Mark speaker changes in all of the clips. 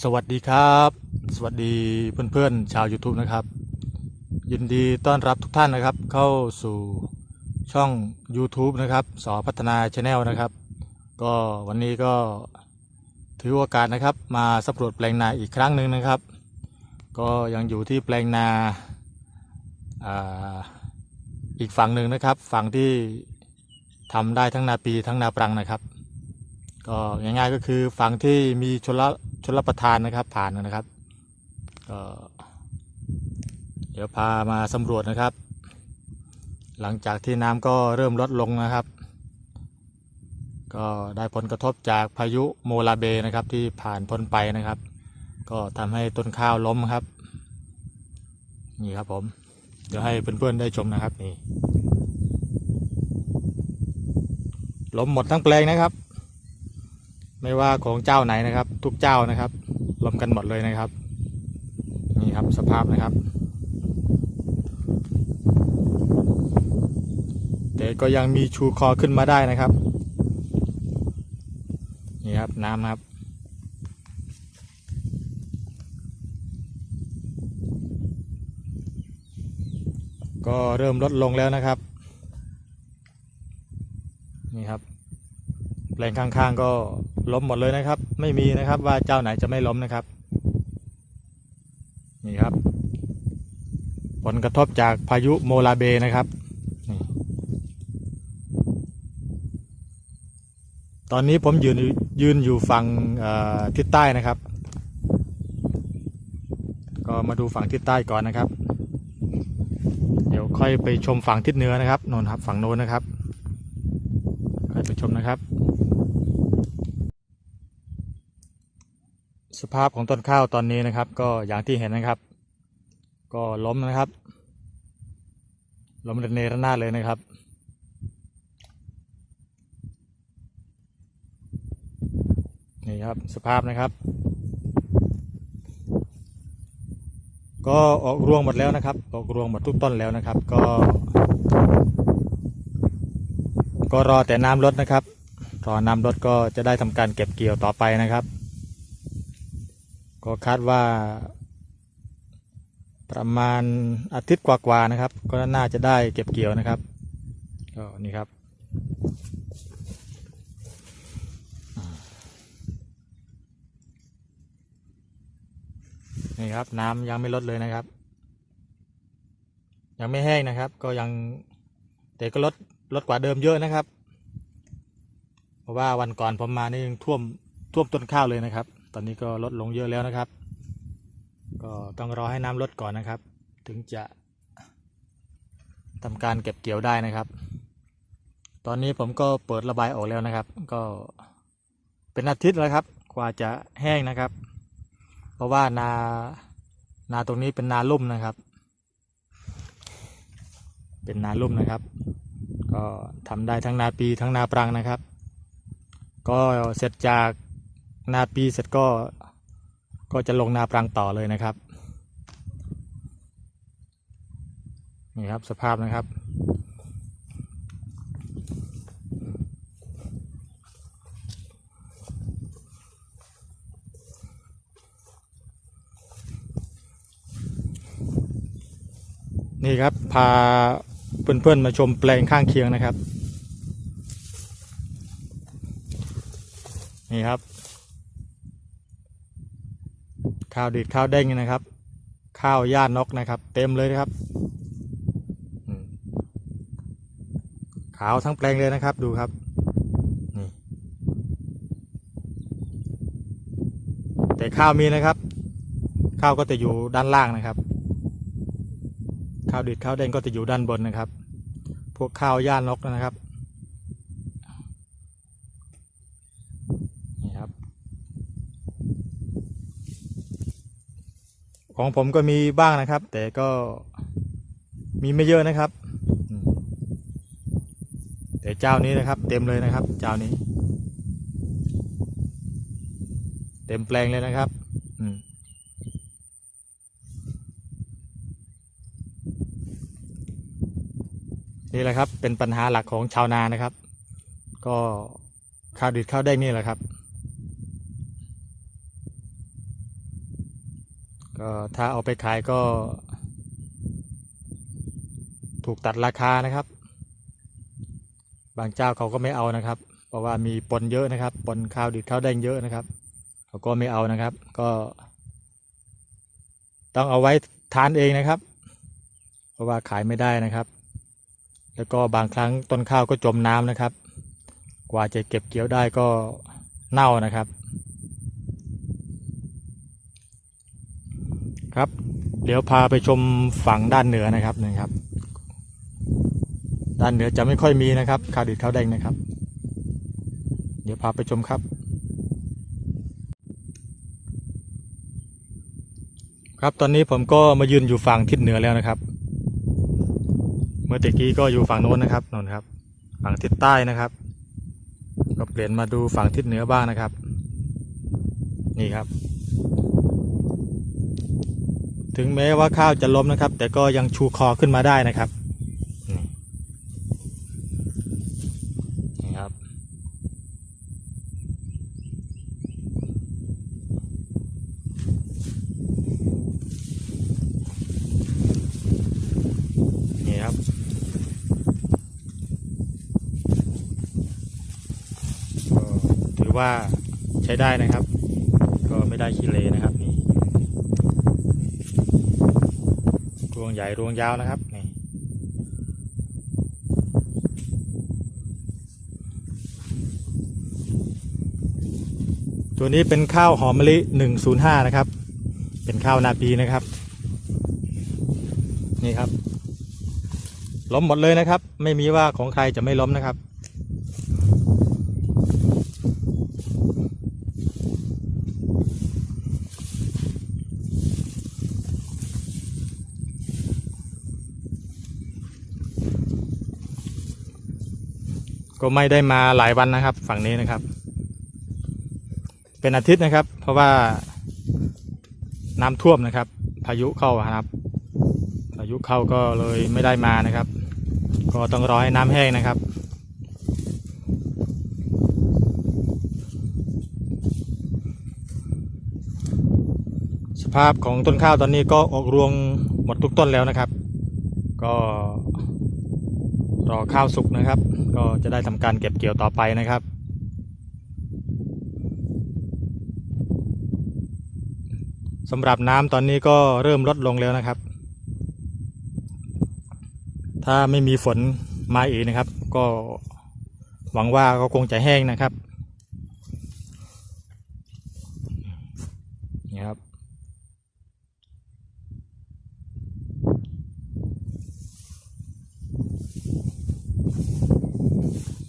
Speaker 1: สวัสดีครับ สวัสดีเพื่อนๆชาว YouTube นะครับ ยินดีต้อนรับทุกท่านนะครับ เข้าสู่ช่อง YouTube นะครับสอพัฒนาช n แนลนะครับ ก็วันนี้ก็ถือโอกาสนะครับ มาสำรวจแปลงนาอีกครั้งหนึ่งนะครับ ก็ยังอยู่ที่แปลงนาอีกฝั่งหนึ่งนะครับ ฝั่งที่ทำได้ทั้งนาปีทั้งนาปรังนะครับ ก็ง่ายๆก็คือฝั่งที่มีชลชลประทานนะครับ ผ่านนะครับก็เดี๋ยวพามาสำรวจนะครับ หลังจากที่น้ำก็เริ่มลดลงนะครับ ก็ได้ผลกระทบจากพายุโมลาเบนะครับที่ผ่านพ้นไปนะครับ ก็ทำให้ต้นข้าวล้มครับนี่ครับผม เดี๋ยวให้เพื่อนๆได้ชมนะครับนี่ล้มหมดทั้งแปลงนะครับ ไม่ว่าของเจ้าไหนนะครับ ทุกเจ้านะครับรวมกันหมดเลยนะครับ นี่ครับสภาพนะครับแต่ก็ยังมีชูคอขึ้นมาได้นะครับ นี่ครับน้ำครับก็เริ่มลดลงแล้วนะครับ นี่ครับแปลงข้างๆก็ ล้มหมดเลยนะครับ ไม่มีนะครับว่าเจ้าไหนจะไม่ล้มนะครับ นี่ครับ ผลกระทบจากพายุโมลาเบนะครับ ตอนนี้ผมยืนยืนอยู่ฝั่งทิศใต้นะครับ ก็มาดูฝั่งทิศใต้ก่อนนะครับ เดี๋ยวค่อยไปชมฝั่งทิศเหนือนะครับโนนครับฝั่งโน้นนะครับค่อยไปชมนะครับ สภาพของต้นข้าวตอนนี้นะครับ ก็อย่างที่เห็นนะครับ ก็ล้มนะครับ ล้มระเนระนาดเลยนะครับ นี่ครับสภาพนะครับ ก็ออกรวงหมดแล้วนะครับ ออกรวงหมดทุกต้นแล้วนะครับ ก็ ก็รอแต่น้ำลดนะครับ รอน้ำลดก็จะได้ทำการเก็บเกี่ยวต่อไปนะครับ ก็คาดว่าประมาณอาทิตย์กว่าๆนะครับ ก็น่าจะได้เก็บเกี่ยวนะครับก็นี่ครับนี่ครับน้ำยังไม่ลดเลยนะครับ ยังไม่แห้งนะครับ ก็ยังแต่ก็ลดลดกว่าเดิมเยอะนะครับ เพราะว่าวันก่อนผมมานี่ยังท่วมท่วมต้นข้าวเลยนะครับ ตอนนี้ก็ลดลงเยอะแล้วนะครับ ก็ต้องรอให้น้ำลดก่อนนะครับ ถึงจะทำการเก็บเกี่ยวได้นะครับ ตอนนี้ผมก็เปิดระบายออกแล้วนะครับ ก็เป็นอาทิตย์แล้วครับ กว่าจะแห้งนะครับ เพราะว่านานาตรงนี้เป็นนาลุ่มนะครับ เป็นนาลุ่มนะครับ ก็ทำได้ทั้งนาปีทั้งนาปรังนะครับ ก็เสร็จจาก นาปีเสร็จก็ก็จะลงนาปรังต่อเลยนะครับนี่ครับสภาพนะครับ นี่ครับพาเพื่อนๆมาชมแปลงข้างเคียงนะครับ นี่ครับ ข้าวดีดข้าวเด้งนะครับ ข้าวย่านกนะครับ เต็มเลยนะครับขาวทั้งแปลงเลยนะครับ ดูครับนี่แต่ข้าวมีนะครับ ข้าวก็จะอยู่ด้านล่างนะครับ ข้าวดีดข้าวเด้งก็จะอยู่ด้านบนนะครับ พวกข้าวย่านนกนะครับนี่ครับ ของผมก็มีบ้างนะครับ แต่ก็มีไม่เยอะนะครับ แต่เจ้านี้นะครับ เต็มเลยนะครับ เจ้านี้ เต็มแปลงเลยนะครับนี่แหละครับ เป็นปัญหาหลักของชาวนานะครับ ก็ข้าวดิดข้าวแดงนี่แหละครับ ก็ถ้าเอาไปขายก็ ถูกตัดราคานะครับ บางเจ้าเขาก็ไม่เอานะครับ เพราะว่ามีปนเยอะนะครับ ปนข้าวดิบข้าวแดงเยอะนะครับ เขาก็ไม่เอานะครับ ก็ ต้องเอาไว้ทานเองนะครับ เพราะว่าขายไม่ได้นะครับ แล้วก็บางครั้งต้นข้าวก็จมน้ำนะครับ กว่าจะเก็บเกี่ยวได้ก็เน่านะครับ ครับ เดี๋ยวพาไปชมฝั่งด้านเหนือนะครับนะครับ ด้านเหนือจะไม่ค่อยมีนะครับข้าวดิบข้าวแดงนะครับ เดี๋ยวพาไปชมครับ ครับตอนนี้ผมก็มายืนอยู่ฝั่งทิศเหนือแล้วนะครับ เมื่อตะกี้ก็อยู่ฝั่งโน้นนะครับนนครับ ฝั่งทิศใต้นะครับ ก็เปลี่ยนมาดูฝั่งทิศเหนือบ้างนะครับ นี่ครับ ถึงแม้ว่าข้าวจะล้มนะครับ แต่ก็ยังชูคอขึ้นมาได้นะครับนี่ครับ นี่ครับ ก็ถือว่าใช้ได้นะครับ ก็ไม่ได้ขี้เลนะครับนี่รวง ใหญ่รวงยาวนะครับนี่ตัวนี้เป็นข้าวหอมมะลิ105 นะครับ เป็นข้าวนาปีนะครับ นี่ครับ ล้มหมดเลยนะครับ ไม่มีว่าของใครจะไม่ล้มนะครับ ก็ไม่ได้มาหลายวันนะครับ ฝั่งนี้นะครับ เป็นอาทิตย์นะครับ เพราะว่าน้ำท่วมนะครับ พายุเข้าครับ พายุเข้าก็เลยไม่ได้มานะครับ ก็ต้องรอให้น้ำแห้งนะครับ สภาพของต้นข้าวตอนนี้ก็ออกรวงหมดทุกต้นแล้วนะครับ ก็ รอข้าวสุกนะครับ ก็จะได้ทำการเก็บเกี่ยวต่อไปนะครับ สำหรับน้ำตอนนี้ก็เริ่มลดลงแล้วนะครับ ถ้าไม่มีฝนมาอีกนะครับ ก็หวังว่าก็คงจะแห้งนะครับนี่ครับ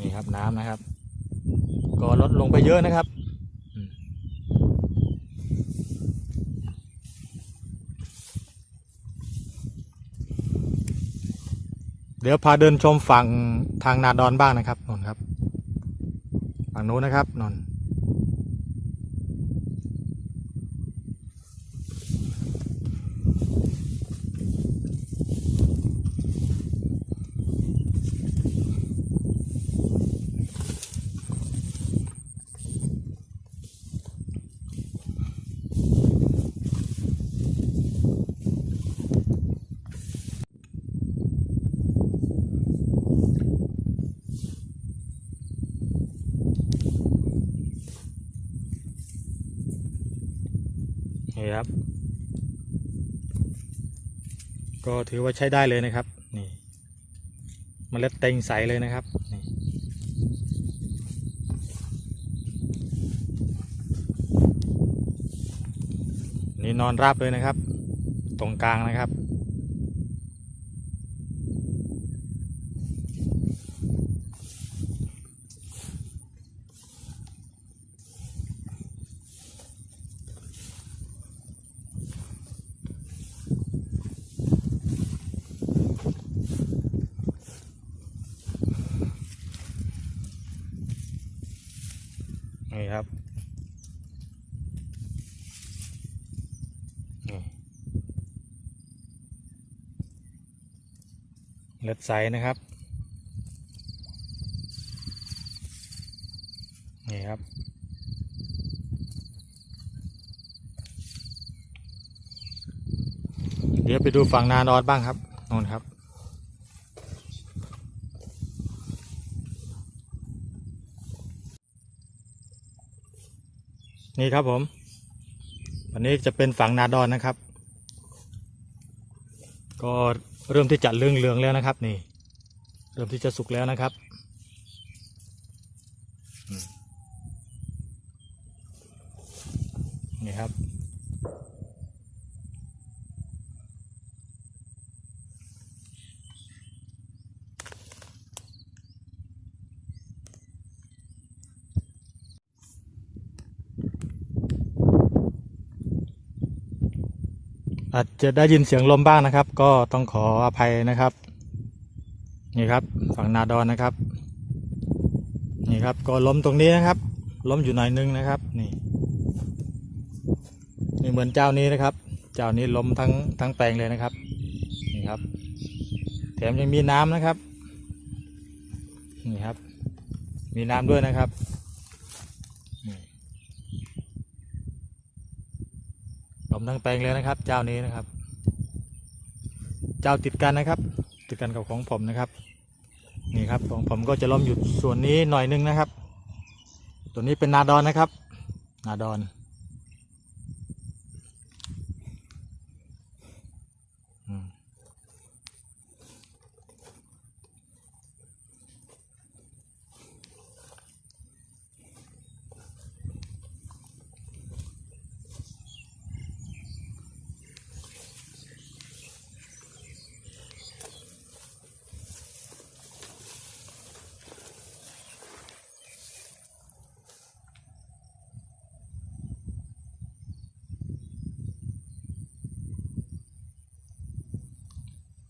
Speaker 1: นี่ครับน้ำนะครับ ก็ลดลงไปเยอะนะครับอืม เดี๋ยวพาเดินชมฝั่งทางนาดอนบ้างนะครับนนครับ ฝั่งนู้นนะครับนนนี่ครับ ก็ถือว่าใช้ได้เลยนะครับ นี่มเมล็ดเต็งใสเลยนะครับนี่นี่นอนราบเลยนะครับ ตรงกลางนะครับ นี่ครับนี่เล็ดใสนะครับ นี่ครับ เดี๋ยวไปดูฝั่งนานอดบ้างครับนนครับ นี่ครับผม วันนี้จะเป็นฝั่งนาดอนนะครับ ก็เริ่มที่จะเลืองเหลืองแล้วนะครับ นี่ เริ่มที่จะสุกแล้วนะครับ อาจจะได้ยินเสียงลมบ้างนะครับ ก็ต้องขออภัยนะครับ นี่ครับฝั่งนาดอนนะครับ นี่ครับก็ล้มตรงนี้นะครับ ล้มอยู่หน่อยนึงนะครับ นี่ นี่เหมือนเจ้านี้นะครับ เจ้านี้ล้มทั้งทั้งแปลงเลยนะครับ นี่ครับ แถมยังมีน้ำนะครับ นี่ครับ มีน้ำด้วยนะครับนี่ล้ มทั้งแปลงเลยนะครับ เจ้านี้นะครับ เจ้าติดกันนะครับ ติดกันกับของผมนะครับ นี่ครับของผมก็จะล้มหยุดส่วนนี้หน่อยนึงนะครับ ตัวนี้เป็นนาดอนนะครับ นาดอน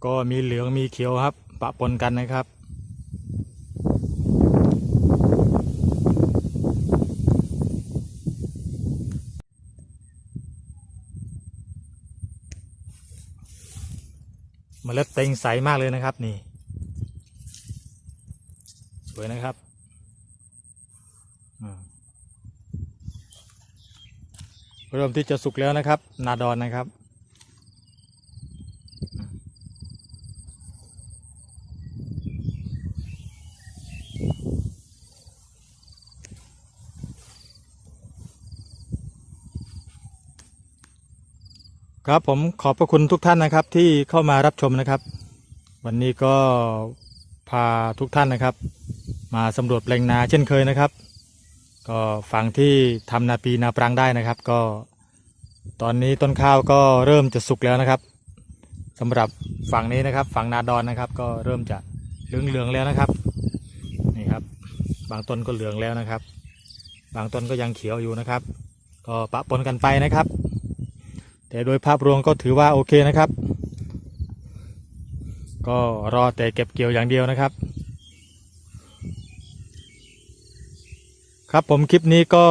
Speaker 1: ก็มีเหลืองมีเขียวครับ ปะปนกันนะครับ เมล็ดเต็งใสมากเลยนะครับนี่ สวยนะครับเริ่มที่จะสุกแล้วนะครับ นาดอนนะครับ ครับผมขอบพระคุณทุกท่านนะครับที่เข้ามารับชมนะครับ วันนี้ก็พาทุกท่านนะครับ มาสำรวจแปลงนาเช่นเคยนะครับ ก็ฝั่งที่ทำนาปีนาปรังได้นะครับ ก็ ตอนนี้ต้นข้าวก็เริ่มจะสุกแล้วนะครับสำหรับฝั่งนี้นะครับ ฝั่งนาดอนนะครับ ก็เริ่มจะเหลืองๆแล้วนะครับนี่ครับ บางต้นก็เหลืองแล้วนะครับ บางต้นก็ยังเขียวอยู่นะครับ ก็ปะปนกันไปนะครับ แต่โดยภาพรวมก็ถือว่าโอเคนะครับ ก็รอแต่เก็บเกี่ยวอย่างเดียวนะครับ ครับผมคลิปนี้ก็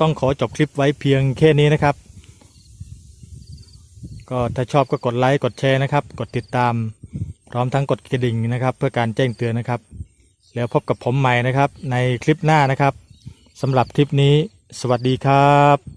Speaker 1: ต้องขอจบคลิปไว้เพียงแค่นี้นะครับ ก็ถ้าชอบก็กดไลค์กดแชร์นะครับ กดติดตาม พร้อมทั้งกดกระดิ่งนะครับ เพื่อการแจ้งเตือนนะครับ แล้วพบกับผมใหม่นะครับในคลิปหน้านะครับสำหรับคลิปนี้ สวัสดีครับ